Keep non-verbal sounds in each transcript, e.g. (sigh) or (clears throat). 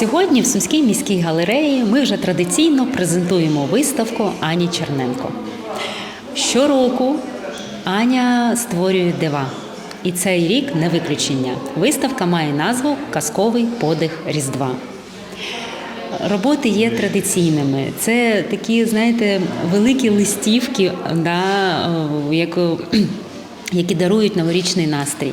Сьогодні в Сумській міській галереї ми вже традиційно презентуємо виставку Ані Черненко. Щороку Аня створює дива. І цей рік не виключення. Виставка має назву Казковий подих Різдва. Роботи є традиційними. Це такі, знаєте, великі листівки, да, як, (clears throat) які дарують новорічний настрій.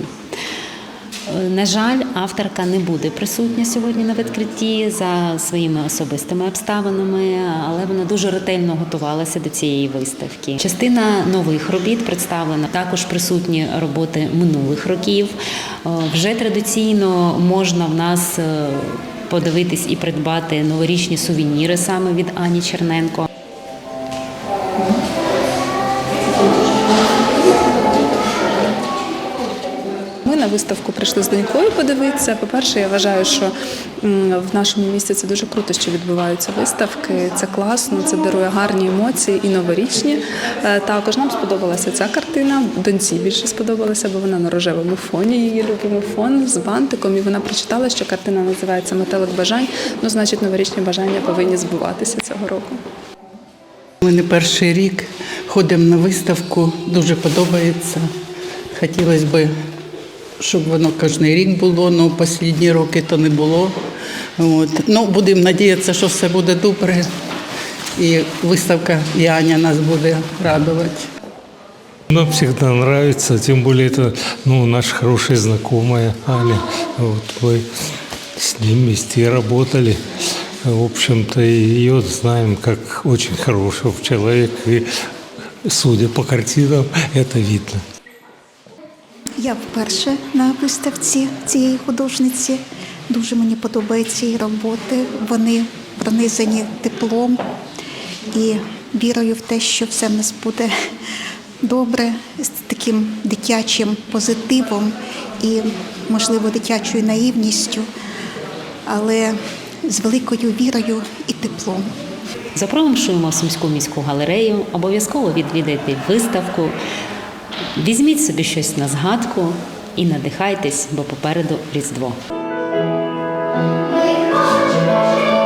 На жаль, авторка не буде присутня сьогодні на відкритті за своїми особистими обставинами, але вона дуже ретельно готувалася до цієї виставки. Частина нових робіт представлена також присутні роботи минулих років. Е, Вже традиційно можна в нас е, подивитись і придбати новорічні сувеніри саме від Ані Черненко. Виставку прийшли з донькою подивитися. По-перше, я вважаю, що в нашому місті це дуже круто, що відбуваються виставки. Це класно, це дарує гарні емоції і новорічні. Е, Також нам сподобалася ця картина. Доньці більше сподобалася, бо вона на рожевому фоні. Її любимо фон з бантиком. І вона прочитала, що картина називається Метелик бажань. Ну, значить, новорічні бажання повинні збуватися цього року. Ми не перший рік ходимо на виставку, дуже подобається. Хотілося б, щоб воно кожен рік було, але останні роки то не було. От. Ну, будемо надіятися, що все буде добре. І виставка і Аня нас буде радувати. Нам всегда нравится, тем более это ну, наша хорошая знакомая Аня. Вот мы с ним вместе и работали. В общем-то, и ее знаем как очень хорошего человека. И, судя по картинам, это видно. Я вперше на виставці цієї художниці. Дуже мені подобаються її роботи. Вони пронизані теплом і вірою в те, що все в нас буде добре, з таким дитячим позитивом і, можливо, дитячою наївністю, але з великою вірою і теплом. Запрошуємо Сумську міську галерею, обов'язково відвідайте виставку, Візьміть собі щось на згадку і надихайтесь, бо попереду Різдво. Ми хочемо